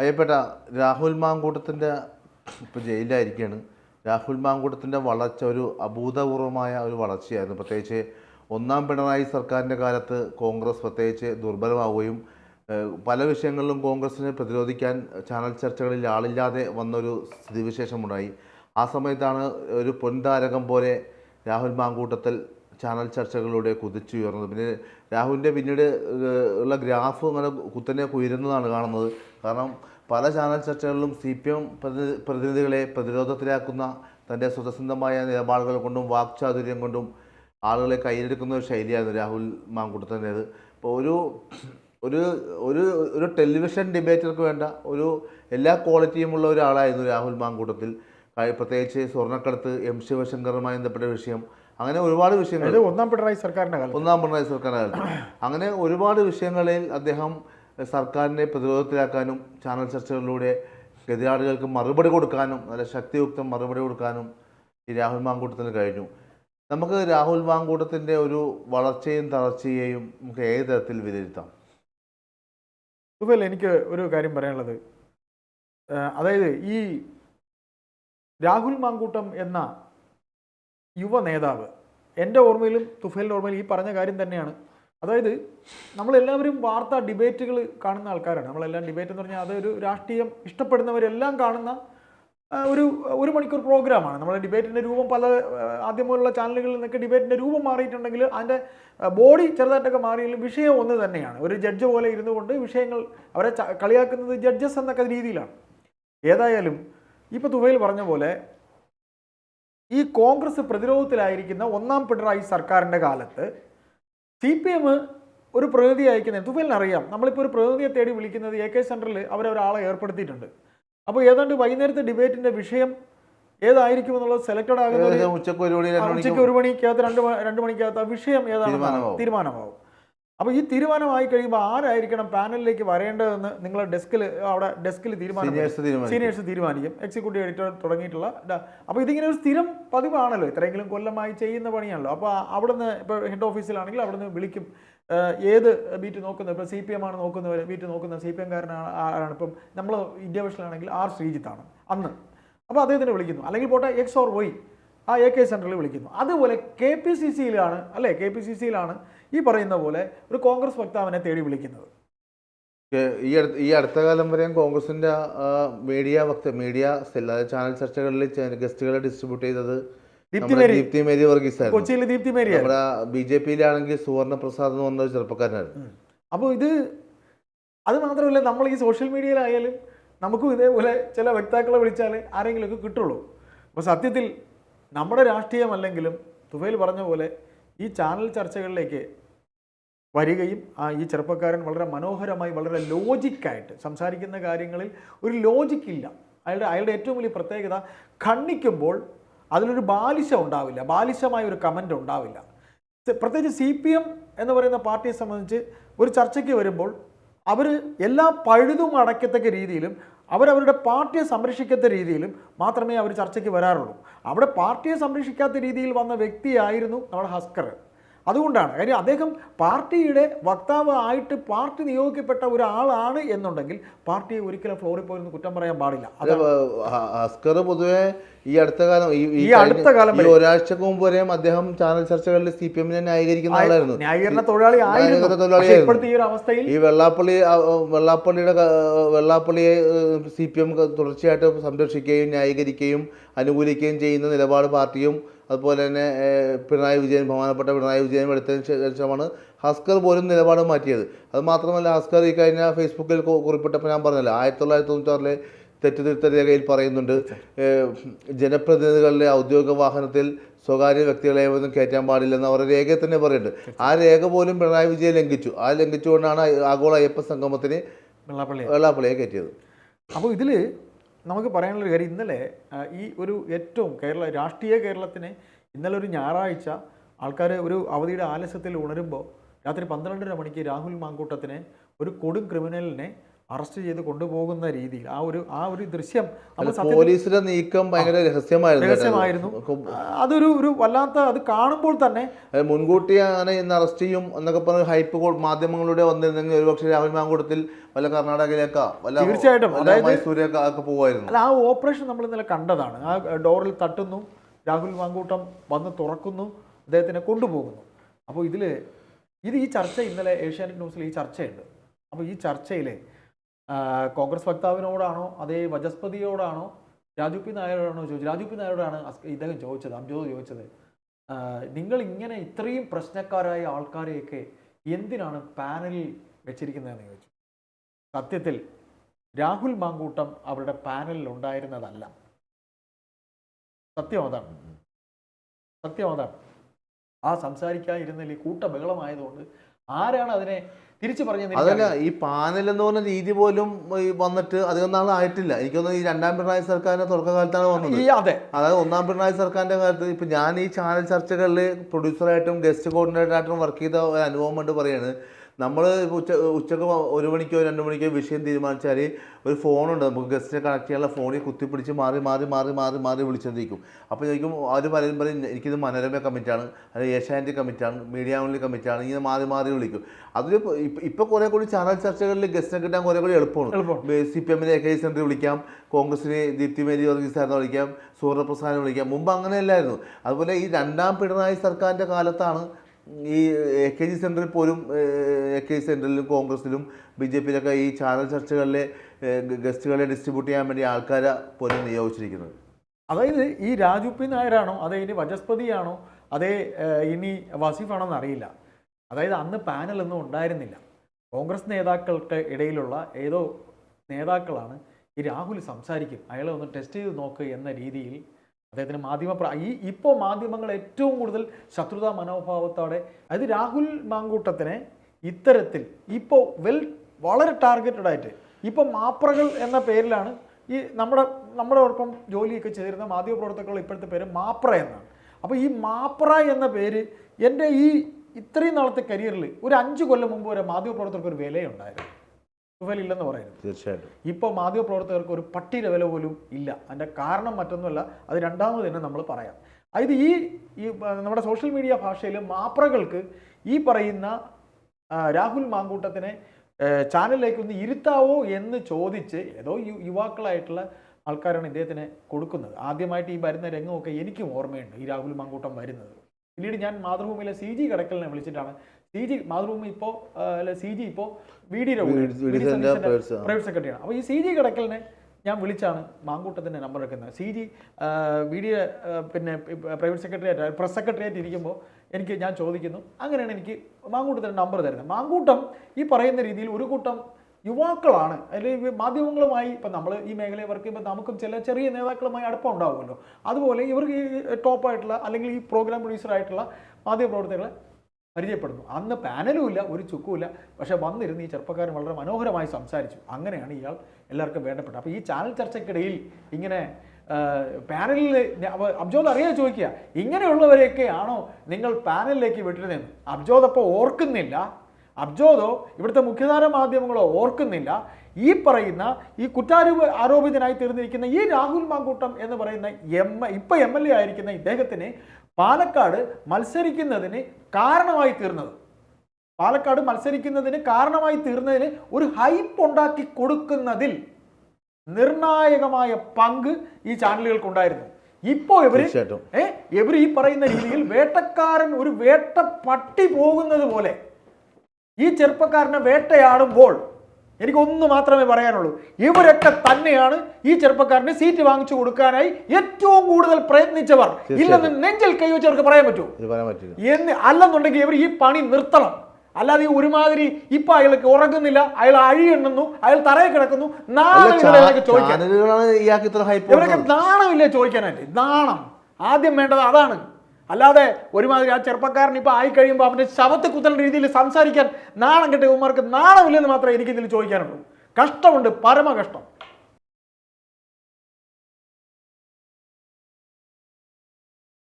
അയ്യപ്പെട്ട രാഹുൽ മാങ്കൂട്ടത്തിന്റെ ഇപ്പോൾ ജയിലിലായിരിക്കുകയാണ് രാഹുൽ മാങ്കൂട്ടത്തിന്റെ വളർച്ച ഒരു അഭൂതപൂർവമായ ഒരു വളർച്ചയായിരുന്നു. പ്രത്യേകിച്ച് ഒന്നാം പിണറായി സർക്കാരിന്റെ കാലത്ത് കോൺഗ്രസ് പ്രത്യേകിച്ച് ദുർബലമാവുകയും പല വിഷയങ്ങളിലും കോൺഗ്രസിനെ പ്രതിരോധിക്കാൻ ചാനൽ ചർച്ചകളിൽ ആളില്ലാതെ വന്നൊരു സ്ഥിതിവിശേഷമുണ്ടായി. ആ സമയത്താണ് ഒരു പൊൻതാരകം പോലെ രാഹുൽ മാങ്കൂട്ടത്തിൽ ചാനൽ ചർച്ചകളിലൂടെ കുതിച്ചുയർന്നത് പിന്നെ രാഹുലിന്റെ പിന്നീട് ഉള്ള ഗ്രാഫ് അങ്ങനെ കുത്തനെ ഉയരുന്നതാണ് കാണുന്നത്. കാരണം പല ചാനൽ ചർച്ചകളിലും സി പി എം പ്രതിനിധികളെ പ്രതിരോധത്തിലാക്കുന്ന തന്റെ സ്വതസിദ്ധമായ നിലപാടുകൾ കൊണ്ടും വാക്ചാതുര്യം കൊണ്ടും ആളുകളെ കയ്യിലെടുക്കുന്ന ഒരു ശൈലിയായിരുന്നു രാഹുൽ മാങ്കൂട്ടത്തിന്റേത് ഇപ്പോൾ ഒരു ഒരു ഒരു ഒരു ടെലിവിഷൻ ഡിബേറ്റർക്ക് വേണ്ട ഒരു എല്ലാ ക്വാളിറ്റിയുമുള്ള ഒരാളായിരുന്നു രാഹുൽ മാങ്കൂട്ടത്തിൽ. പ്രത്യേകിച്ച് സ്വർണക്കടത്ത് എം ശിവശങ്കറുമായി ബന്ധപ്പെട്ട വിഷയം അങ്ങനെ ഒരുപാട് വിഷയങ്ങൾ. ഒന്നാം പിണറായി സർക്കാരിന്റെ കാലത്ത്. ഒന്നാം പിണറായി സർക്കാരിന്റെ കാലത്ത്. അങ്ങനെ ഒരുപാട് വിഷയങ്ങളിൽ അദ്ദേഹം സർക്കാരിനെ പ്രതിരോധത്തിലാക്കാനും ചാനൽ ചർച്ചകളിലൂടെ എതിരാളികൾക്ക് മറുപടി കൊടുക്കാനും നല്ല ശക്തിയുക്തം മറുപടി കൊടുക്കാനും ഈ രാഹുൽ മാങ്കൂട്ടത്തിന് കഴിഞ്ഞു. നമുക്ക് രാഹുൽ മാങ്കൂട്ടത്തിന്റെ ഒരു വളർച്ചയും തളർച്ചയെയും നമുക്ക് ഏത് തരത്തിൽ വിലയിരുത്താം? തുഫൽ എനിക്ക് ഒരു കാര്യം പറയാനുള്ളത്. അതായത് ഈ രാഹുൽ മാങ്കൂട്ടം എന്ന യുവ നേതാവ്. എന്റെ ഓർമ്മയിലും തുഫേലിന്റെ ഓർമ്മയിലും ഈ പറഞ്ഞ കാര്യം തന്നെയാണ്. അതായത് നമ്മളെല്ലാവരും വാർത്താ ഡിബേറ്റുകൾ കാണുന്ന ആൾക്കാരാണ്. നമ്മളെല്ലാം ഡിബേറ്റ് എന്ന് പറഞ്ഞാൽ അതൊരു രാഷ്ട്രീയം ഇഷ്ടപ്പെടുന്നവരെല്ലാം കാണുന്ന ഒരു ഒരു മണിക്കൂർ പ്രോഗ്രാമാണ്. നമ്മുടെ ഡിബേറ്റിന്റെ രൂപം പല ആദ്യം മുതലുള്ള ചാനലുകളിൽ നിന്നൊക്കെ ഡിബേറ്റിന്റെ രൂപം മാറിയിട്ടുണ്ടെങ്കിൽ അതിന്റെ ബോഡി ചെറുതായിട്ടൊക്കെ മാറിയാലും വിഷയം ഒന്ന് തന്നെയാണ്. ഒരു ജഡ്ജ് പോലെ ഇരുന്നു കൊണ്ട് വിഷയങ്ങൾ അവരെ കളിയാക്കുന്നത് ജഡ്ജസ് എന്നൊക്കെ രീതിയിലാണ്. ഏതായാലും ഇപ്പോൾ തുഫയിൽ പറഞ്ഞ പോലെ ഈ കോൺഗ്രസ് പ്രതിരോധത്തിലായിരിക്കുന്ന ഒന്നാം പിണറായി സർക്കാരിന്റെ കാലത്ത് സി പി എം ഒരു പ്രതിനിധി അയക്കുന്നത് തുഫലിന് അറിയാം. നമ്മളിപ്പോൾ ഒരു പ്രതിനിധിയെ തേടി വിളിക്കുന്നത് എ കെ സെന്ററിൽ അവരൊരാളെ ഏർപ്പെടുത്തിയിട്ടുണ്ട്. അപ്പോൾ ഏതാണ്ട് വൈകുന്നേരത്തെ ഡിബേറ്റിന്റെ വിഷയം ഏതായിരിക്കും എന്നുള്ളത് സെലക്റ്റഡ് ആകുന്നത് ഉച്ചയ്ക്ക് ഒരു മണിക്കകത്ത് രണ്ട് രണ്ട് മണിക്കകത്ത് ആ വിഷയം ഏതാണ് തീരുമാനമാവും. അപ്പോൾ ഈ തീരുമാനമായി കഴിയുമ്പോൾ ആരായിരിക്കണം പാനലിലേക്ക് വരേണ്ടതെന്ന് നിങ്ങളുടെ ഡെസ്കിൽ അവിടെ ഡെസ്കിൽ തീരുമാനം സീനിയേഴ്സ് തീരുമാനിക്കും. എക്സിക്യൂട്ടീവ് എഡിറ്റർ തുടങ്ങിയിട്ടുള്ള അപ്പോൾ ഇതിങ്ങനെ ഒരു സ്ഥിരം പതിവാണല്ലോ. ഇത്രയെങ്കിലും കൊല്ലമായി ചെയ്യുന്ന പണിയാണല്ലോ. അപ്പോൾ അവിടുന്ന് ഇപ്പോൾ ഹെഡ് ഓഫീസിലാണെങ്കിൽ അവിടുന്ന് വിളിക്കും. ഏത് ബീറ്റ് നോക്കുന്നത് ഇപ്പോൾ സി പി എം ആണ് നോക്കുന്നവർ ബീറ്റ് നോക്കുന്ന സി പി എംകാരനാണ് ആരാണ്? ഇപ്പം നമ്മൾ ഇന്ത്യ വിഷനിലാണെങ്കിൽ ആർ ശ്രീജിത്താണ് അന്ന്. അപ്പോൾ അദ്ദേഹത്തിനെ വിളിക്കുന്നു. അല്ലെങ്കിൽ പോട്ടെ എക്സ് ഓർ വൈ ആ എ കെ സെന്ററിൽ വിളിക്കുന്നു. അതുപോലെ കെ പി സി സിയിലാണ് അല്ലേ? കെ പി സി സിയിലാണ് ഈ പറയുന്ന പോലെ ഒരു കോൺഗ്രസ് വക്താവിനെ തേടി വിളിക്കുന്നത്. ഈ അടുത്ത ഈ അടുത്ത കാലം വരെയും കോൺഗ്രസിന്റെ മീഡിയ വക്ത മീഡിയ സെൽ അതായത് ചാനൽ ചർച്ചകളിൽ ഗസ്റ്റുകളെ ഡിസ്ട്രിബ്യൂട്ട് ചെയ്തത് ദീപ്തി മേരി. വർഗീസ് കൊച്ചിയിലെ കൊച്ചിയിൽ ദീപ്തി മേരി നമ്മുടെ ബി ജെ പിയിലാണെങ്കിൽ സുവർണ പ്രസാദ് എന്ന് പറഞ്ഞ ഒരു ചെറുപ്പക്കാരനായിരുന്നു. അപ്പോൾ ഇത് അത് മാത്രമല്ല നമ്മൾ ഈ സോഷ്യൽ മീഡിയയിലായാലും നമുക്കും ഇതേപോലെ ചില വക്താക്കളെ വിളിച്ചാൽ ആരെങ്കിലുമൊക്കെ കിട്ടുള്ളൂ. അപ്പോൾ സത്യത്തിൽ നമ്മുടെ രാഷ്ട്രീയമല്ലെങ്കിലും തുഫയിൽ പറഞ്ഞ പോലെ ഈ ചാനൽ ചർച്ചകളിലേക്ക് വരികയും ആ ഈ ചെറുപ്പക്കാരൻ വളരെ മനോഹരമായി വളരെ ലോജിക്കായിട്ട് സംസാരിക്കുന്ന കാര്യങ്ങളിൽ ഒരു ലോജിക്കില്ല അയാളുടെ അയാളുടെ ഏറ്റവും വലിയ പ്രത്യേകത ഖണ്ഡിക്കുമ്പോൾ അതിലൊരു ബാലിശ ഉണ്ടാവില്ല. ബാലിശമായ ഒരു കമന്റ് ഉണ്ടാവില്ല. പ്രത്യേകിച്ച് സി പി എം എന്ന് പറയുന്ന പാർട്ടിയെ സംബന്ധിച്ച് ഒരു ചർച്ചയ്ക്ക് വരുമ്പോൾ അവർ എല്ലാ പഴുതും അടയ്ക്കത്തക്ക രീതിയിലും അവരവരുടെ പാർട്ടിയെ സംരക്ഷിക്കാത്ത രീതിയിലും മാത്രമേ അവർ ചർച്ചയ്ക്ക് വരാറുള്ളൂ. അവിടെ പാർട്ടിയെ സംരക്ഷിക്കാത്ത രീതിയിൽ വന്ന വ്യക്തിയായിരുന്നു നമ്മുടെ ഹസ്കർ. അതുകൊണ്ടാണ് കാര്യം അദ്ദേഹം പാർട്ടിയുടെ വക്താവ് ആയിട്ട് പാർട്ടി നിയോഗിക്കപ്പെട്ട ഒരാളാണ് എന്നുണ്ടെങ്കിൽ പാർട്ടിയെ ഒരിക്കലും ഫ്ലോറിൽ പോയിരുന്നു കുറ്റം പറയാൻ പാടില്ല അത് അസ്കർ പൊതുവെ ഈ അടുത്ത കാലം ഈ അടുത്ത കാലം. ഒരാഴ്ചക്ക് മുമ്പ് വരെയും അദ്ദേഹം ചാനൽ ചർച്ചകളിൽ സി പി എമ്മിനെ ന്യായീകരിക്കുന്ന ആളായിരുന്നു ന്യായീകരണ തൊഴിലാളി തൊഴിലാളിയായിരുന്നു. ഈ അവസ്ഥയിൽ ഈ വെള്ളാപ്പള്ളി വെള്ളാപ്പള്ളിയുടെ വെള്ളാപ്പള്ളിയെ സി പി എം തുടർച്ചയായിട്ട് സംരക്ഷിക്കുകയും ന്യായീകരിക്കുകയും അനുകൂലിക്കുകയും ചെയ്യുന്ന നിലപാട് പാർട്ടിയും അതുപോലെ തന്നെ പിണറായി വിജയൻ ബഹുമാനപ്പെട്ട പിണറായി വിജയൻ എടുത്തതിന് ശേഷമാണ് ഹസ്കർ പോലും നിലപാട് മാറ്റിയത്. അത് മാത്രമല്ല ഹസ്കർ ഈ കഴിഞ്ഞ ഫേസ്ബുക്കിൽ കുറിപ്പിട്ടപ്പോൾ ഞാൻ പറഞ്ഞല്ലോ ആയിരത്തി തൊള്ളായിരത്തി തൊണ്ണൂറ്റാറിലെ തെറ്റുതിരുത്തൽ രേഖയിൽ പറയുന്നുണ്ട് ജനപ്രതിനിധികളിലെ ജനപ്രതിനിധികളുടെ ഔദ്യോഗിക വാഹനത്തിൽ സ്വകാര്യ വ്യക്തികളെ ഒന്നും കയറ്റാൻ പാടില്ലെന്ന് അവരുടെ രേഖയെ തന്നെ പറയുന്നുണ്ട്. ആ രേഖ പോലും പിണറായി വിജയൻ ലംഘിച്ചു. ആ ലംഘിച്ചുകൊണ്ടാണ് ആഗോള അയ്യപ്പ സംഗമത്തിന് വെള്ളാപ്പള്ളി വെള്ളാപ്പള്ളിയെ കയറ്റിയത്. അപ്പോൾ ഇതിൽ നമുക്ക് പറയാനുള്ള കാര്യം ഇന്നലെ ഈ ഒരു ഏറ്റവും കേരള രാഷ്ട്രീയ കേരളത്തിന് ഇന്നലെ ഒരു ഞായറാഴ്ച ആൾക്കാർ ഒരു അവധിയുടെ ആലസ്യത്തിൽ ഉണരുമ്പോൾ രാത്രി പന്ത്രണ്ടര മണിക്ക് രാഹുൽ മാങ്കൂട്ടത്തിനെ ഒരു കൊടും ക്രിമിനലിനെ അറസ്റ്റ് ചെയ്ത് കൊണ്ടുപോകുന്ന രീതിയിൽ ആ ഒരു ആ ഒരു ദൃശ്യം പോലീസിന്റെ നീക്കം ഭയങ്കര രഹസ്യമായിരുന്നു രഹസ്യമായിരുന്നു. അതൊരു ഒരു വല്ലാത്ത അത് കാണുമ്പോൾ തന്നെ മുൻകൂട്ടി അങ്ങനെ ഇന്ന് അറസ്റ്റ് ചെയ്യും എന്നൊക്കെ പറഞ്ഞ ഹൈപ്പ് മാധ്യമങ്ങളിലൂടെ വന്നിരുന്നെങ്കിൽ ഒരുപക്ഷെ രാഹുൽ മാങ്കൂട്ടത്തിൽ വല്ല കർണാടകയിലേക്കാ വല്ല തീർച്ചയായിട്ടും. മൈസൂരേക്കാ ഒക്കെ പോകുമായിരുന്നു. അല്ല ആ ഓപ്പറേഷൻ നമ്മൾ ഇന്നലെ കണ്ടതാണ്. ആ ഡോറിൽ തട്ടുന്നു. രാഹുൽ മാങ്കൂട്ടം വന്ന് തുറക്കുന്നു. അദ്ദേഹത്തിനെ കൊണ്ടുപോകുന്നു. അപ്പോൾ ഇതിൽ ഇത് ഈ ചർച്ച ഇന്നലെ ഏഷ്യാനെറ്റ് ന്യൂസിൽ ഈ ചർച്ചയുണ്ട്. അപ്പോൾ ഈ ചർച്ചയിൽ കോൺഗ്രസ് വക്താവിനോടാണോ അതേ വജസ്പതിയോടാണോ രാജു പി നായരോടാണോ ചോദിച്ചത്? രാജു പി നായരോടാണ് ഇദ്ദേഹം ചോദിച്ചത് അംജോദ് ചോദിച്ചത്. നിങ്ങൾ ഇങ്ങനെ ഇത്രയും പ്രശ്നക്കാരായ ആൾക്കാരെയൊക്കെ എന്തിനാണ് പാനലിൽ വെച്ചിരിക്കുന്നതെന്ന് ചോദിച്ചു. സത്യത്തിൽ രാഹുൽ മാങ്കൂട്ടം അവരുടെ പാനലിൽ ഉണ്ടായിരുന്നതല്ല. സത്യം അതാണ്. സത്യം അതാണ്. ആ സംസാരിക്കാതിരുന്നതിൽ കൂട്ട ബഹളമായതുകൊണ്ട് ആരാണ് അതിനെ തിരിച്ചു പറഞ്ഞത് അതല്ല ഈ പാനൽ എന്ന് പറഞ്ഞ രീതി പോലും വന്നിട്ട് അധികം നാൾ ആയിട്ടില്ല. എനിക്ക് തോന്നുന്നു ഈ രണ്ടാം പിണറായി സർക്കാരിന്റെ തുടക്കകാലത്താണ് വന്നത്. അതെ. അതായത് ഒന്നാം പിണറായി സർക്കാരിന്റെ കാലത്ത് ഇപ്പൊ ഞാൻ ഈ ചാനൽ ചർച്ചകളിൽ പ്രൊഡ്യൂസറായിട്ടും ഗസ്റ്റ് കോർഡിനേറ്ററായിട്ടും വർക്ക് ചെയ്ത അനുഭവം കൊണ്ട് പറയാണ്. നമ്മൾ ഉച്ച ഉച്ചയ്ക്ക് ഒരു മണിക്കോ രണ്ട് മണിക്കോ വിഷയം തീരുമാനിച്ചാൽ ഒരു ഫോണുണ്ട്. നമുക്ക് ഗസ്റ്റിനെ കണക്ട് ചെയ്യാനുള്ള ഫോണിൽ കുത്തിപ്പിടിച്ച് മാറി മാറി മാറി മാറി മാറി വിളിച്ചോണ്ടിരിക്കും. അപ്പോൾ ചോദിക്കും അവർ പറയും പറയും എനിക്കിത് മനോരമ കമ്മിറ്റാണ് അല്ലെങ്കിൽ ഏഷ്യാനെറ്റ് കമ്മിറ്റാണ് മീഡിയ ഓൺലി കമ്മിറ്റാണ് ഇങ്ങനെ മാറി മാറി വിളിക്കും. അതിൽ ഇപ്പോൾ കുറേ കൂടി ചാനൽ ചർച്ചകളിൽ ഗസ്റ്റിനെ കിട്ടാൻ കുറേ കൂടി എളുപ്പമാണ്. സി പി എമ്മിനെ എ കെ സെന്ററിൽ വിളിക്കാം കോൺഗ്രസിനെ ദീപ്തി മേരി വർഗീസ് സാറിനെ വിളിക്കാം സൂര്യപ്രസാദിനെ വിളിക്കാം. മുമ്പ് അങ്ങനെയല്ലായിരുന്നു. അതുപോലെ ഈ രണ്ടാം പിണറായി സർക്കാരിന്റെ കാലത്താണ് ഈ എ കെ ജി സെന്ററിൽ പോലും എ കെ ജി സെന്ററിലും കോൺഗ്രസിലും ബി ജെ പിയിലൊക്കെ ഈ ചാനൽ ചർച്ചകളിലെ ഗസ്റ്റുകളെ ഡിസ്ട്രിബ്യൂട്ട് ചെയ്യാൻ വേണ്ടി ആൾക്കാരെ പോലും നിയോഗിച്ചിരിക്കുന്നത്. അതായത് ഈ രാജു പി നായരാണോ അതേ ഇനി വജസ്പതിയാണോ അതേ ഇനി വസീഫാണോ എന്നറിയില്ല അതായത് അന്ന് പാനലൊന്നും ഉണ്ടായിരുന്നില്ല. കോൺഗ്രസ് നേതാക്കൾക്ക് ഇടയിലുള്ള ഏതോ നേതാക്കളാണ് ഈ രാഹുൽ സംസാരിക്കും. അയാളെ ഒന്ന് ടെസ്റ്റ് ചെയ്ത് നോക്ക് എന്ന രീതിയിൽ അദ്ദേഹത്തിന് മാധ്യമ ഈ ഇപ്പോൾ മാധ്യമങ്ങൾ ഏറ്റവും കൂടുതൽ ശത്രുതാ മനോഭാവത്തോടെ അതായത് രാഹുൽ മാങ്കൂട്ടത്തിനെ ഇത്തരത്തിൽ ഇപ്പോൾ വെൽ വളരെ ടാർഗറ്റഡ് ആയിട്ട് ഇപ്പോൾ മാപ്രകൾ എന്ന പേരിലാണ് ഈ നമ്മുടെ നമ്മുടെ ഒപ്പം ജോലിയൊക്കെ ചെയ്തിരുന്ന മാധ്യമപ്രവർത്തകൾ ഇപ്പോഴത്തെ പേര് മാപ്ര എന്നാണ്. അപ്പോൾ ഈ മാപ്ര എന്ന പേര് എന്റെ ഈ ഇത്രയും നാളത്തെ കരിയറിൽ ഒരു അഞ്ച് കൊല്ലം മുമ്പ് വരെ മാധ്യമപ്രവർത്തകർക്ക് ഒരു വിലയുണ്ടായിരുന്നു. ഇല്ലെന്ന് പറയുന്നത് തീർച്ചയായിട്ടും. ഇപ്പോൾ മാധ്യമപ്രവർത്തകർക്ക് ഒരു പട്ടിയുടെ വില പോലും ഇല്ല. അതിന്റെ കാരണം മറ്റൊന്നുമല്ല അത് രണ്ടാമത് തന്നെ നമ്മൾ പറയാം. അതായത് ഈ ഈ നമ്മുടെ സോഷ്യൽ മീഡിയ ഭാഷയിൽ മാപ്രകൾക്ക് ഈ പറയുന്ന രാഹുൽ മാങ്കൂട്ടത്തിനെ ചാനലിലേക്ക് ഒന്ന് ഇരുത്താവോ എന്ന് ചോദിച്ച് ഏതോ യു- യുവാക്കളായിട്ടുള്ള ആൾക്കാരാണ് ഇദ്ദേഹത്തിന് കൊടുക്കുന്നത്. ആദ്യമായിട്ട് ഈ വരുന്ന രംഗമൊക്കെ എനിക്കും ഓർമ്മയുണ്ട് ഈ രാഹുൽ മാങ്കൂട്ടം വരുന്നത്. പിന്നീട് ഞാൻ മാതൃഭൂമിയിലെ സി ജി കടക്കലിനെ വിളിച്ചിട്ടാണ് സി ജി മാതൃഭൂമി ഇപ്പോൾ അല്ല സി ജി ഇപ്പോൾ വി ഡിയുടെ ഡി പ്രൈവറ്റ്. സെക്രട്ടറിയാണ് അപ്പോൾ ഈ സി ജി കിടക്കലിനെ ഞാൻ വിളിച്ചാണ് മാങ്കൂട്ടത്തിന്റെ നമ്പർ എടുക്കുന്നത്. സി ജി വി ഡി പിന്നെ പ്രൈവറ്റ് സെക്രട്ടറിയായിട്ട് പ്രസ് സെക്രട്ടറിയായിട്ട് ഇരിക്കുമ്പോൾ എനിക്ക് ഞാൻ ചോദിക്കുന്നു. അങ്ങനെയാണ് എനിക്ക് മാങ്കൂട്ടത്തിന്റെ നമ്പർ തരുന്നത്. മാങ്കൂട്ടം ഈ പറയുന്ന രീതിയിൽ ഒരു കൂട്ടം യുവാക്കളാണ്. അല്ലെങ്കിൽ മാധ്യമങ്ങളുമായി ഇപ്പം നമ്മൾ ഈ മേഖലയിൽ വർക്ക് ചെയ്യുമ്പോൾ നമുക്കും ചില ചെറിയ നേതാക്കളുമായി അടുപ്പം ഉണ്ടാവുമല്ലോ. അതുപോലെ ഇവർക്ക് ഈ ടോപ്പായിട്ടുള്ള അല്ലെങ്കിൽ ഈ പ്രോഗ്രാം പ്രൊഡ്യൂസറായിട്ടുള്ള മാധ്യമപ്രവർത്തകരെ പരിചയപ്പെടുന്നു. അന്ന് പാനലും ഇല്ല ഒരു ചുക്കുമില്ല പക്ഷെ വന്നിരുന്ന് ഈ ചെറുപ്പക്കാരൻ വളരെ മനോഹരമായി സംസാരിച്ചു. അങ്ങനെയാണ് ഇയാൾ എല്ലാവർക്കും വേണ്ടപ്പെട്ടത്. അപ്പോൾ ഈ ചാനൽ ചർച്ചയ്ക്കിടയിൽ ഇങ്ങനെ പാനലിൽ അബ്ജോദ് അറിയാതെ ചോദിക്കുക ഇങ്ങനെയുള്ളവരെയൊക്കെ ആണോ നിങ്ങൾ പാനലിലേക്ക് വിട്ടിരുന്നതെന്ന് അബ്ജോദ് അപ്പോൾ ഓർക്കുന്നില്ല. അബ്ജോദോ ഇവിടുത്തെ മുഖ്യധാര മാധ്യമങ്ങളോ ഓർക്കുന്നില്ല. ഈ പറയുന്ന ഈ കുറ്റാരോപ ആരോപിതനായി തീർന്നിരിക്കുന്ന ഈ രാഹുൽ മാങ്കൂട്ടം എന്ന് പറയുന്ന എം ഇപ്പം എം എൽ എ ആയിരിക്കുന്ന ഇദ്ദേഹത്തിന് പാലക്കാട് മത്സരിക്കുന്നതിന് കാരണമായി തീർന്നത്. പാലക്കാട് മത്സരിക്കുന്നതിന് കാരണമായി തീർന്നതിന് ഒരു ഹൈപ്പ് ഉണ്ടാക്കി കൊടുക്കുന്നതിൽ നിർണായകമായ പങ്ക് ഈ ചാനലുകൾക്ക് ഉണ്ടായിരുന്നു ഇപ്പോ എവര് ഏ ഇവർ ഈ പറയുന്ന രീതിയിൽ വേട്ടക്കാരൻ ഒരു വേട്ട പട്ടി പോകുന്നത് പോലെ ഈ ചെറുപ്പക്കാരനെ വേട്ടയാടുമ്പോൾ എനിക്കൊന്ന് മാത്രമേ പറയാനുള്ളൂ. ഇവരൊക്കെ തന്നെയാണ് ഈ ചെറുപ്പക്കാരന് സീറ്റ് വാങ്ങിച്ചു കൊടുക്കാനായി ഏറ്റവും കൂടുതൽ പ്രയത്നിച്ചവർ. ഇല്ലെന്ന് നെഞ്ചിൽ കൈവച്ചവർക്ക് പറയാൻ പറ്റൂ. എന്ന് അല്ലെന്നുണ്ടെങ്കിൽ ഇവർ ഈ പണി നിർത്തണം. അല്ലാതെ ഈ ഒരുമാതിരി ഇപ്പൊ അയാൾക്ക് ഉറങ്ങുന്നില്ല അയാൾ അഴിയെണ്ണുന്നു അയാൾ തറയിൽ കിടക്കുന്നു നാണമില്ലേ ചോദിക്കാനായിട്ട്? നാണം. ആദ്യം വേണ്ടത് അതാണ്. അല്ലാതെ ഒരുമാതിരി ആ ചെറുപ്പക്കാരൻ ഇപ്പോൾ ആയി കഴിയുമ്പോൾ അവന്റെ ശവത്തെ കുത്തുന്ന രീതിയിൽ സംസാരിക്കാൻ നാണം കിട്ടിയ ഉമ്മർക്ക് നാണമില്ലെന്ന് മാത്രമേ എനിക്കിതിൽ ചോദിക്കാനുള്ളൂ. കഷ്ടമുണ്ട് പരമ കഷ്ടം